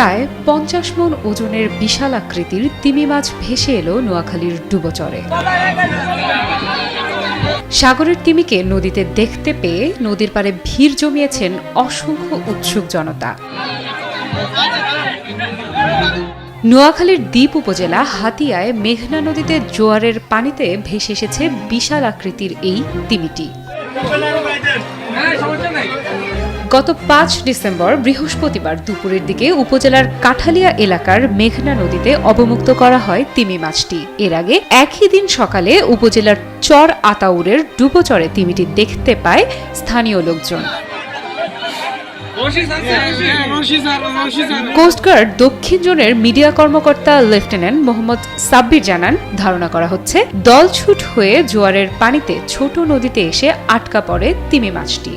প্রায় পঞ্চাশ মন ওজনের বিশাল আকৃতির তিমি মাছ ভেসে এলো নোয়াখালীর ডুবোচরে। সাগরের তিমিকে নদীতে দেখতে পেয়ে নদীর পাড়ে ভিড় জমিয়েছেন অসংখ্য উৎসুক জনতা। নোয়াখালীর দ্বীপ উপজেলা হাতিয়ায় মেঘনা নদীতে জোয়ারের পানিতে ভেসে এসেছে বিশাল আকৃতির এই তিমিটি। গত পাঁচ ডিসেম্বর বৃহস্পতিবার দুপুরের দিকে উপজেলার কাঠালিয়া এলাকার মেঘনা নদীতে অবমুক্ত করা হয় তিমি মাছটি। এর আগে একই দিন সকালে উপজেলার চর আতাউরের ডুবোচরে তিমিটি দেখতে পায় স্থানীয় লোকজন। কোস্টগার্ড দক্ষিণ জোনের মিডিয়া কর্মকর্তা লেফটেন্যান্ট মোহাম্মদ সাব্বির জানান, ধারণা করা হচ্ছে, দলছুট হয়ে জোয়ারের পানিতে ছোট নদীতে এসে আটকা পড়ে তিমি মাছটি।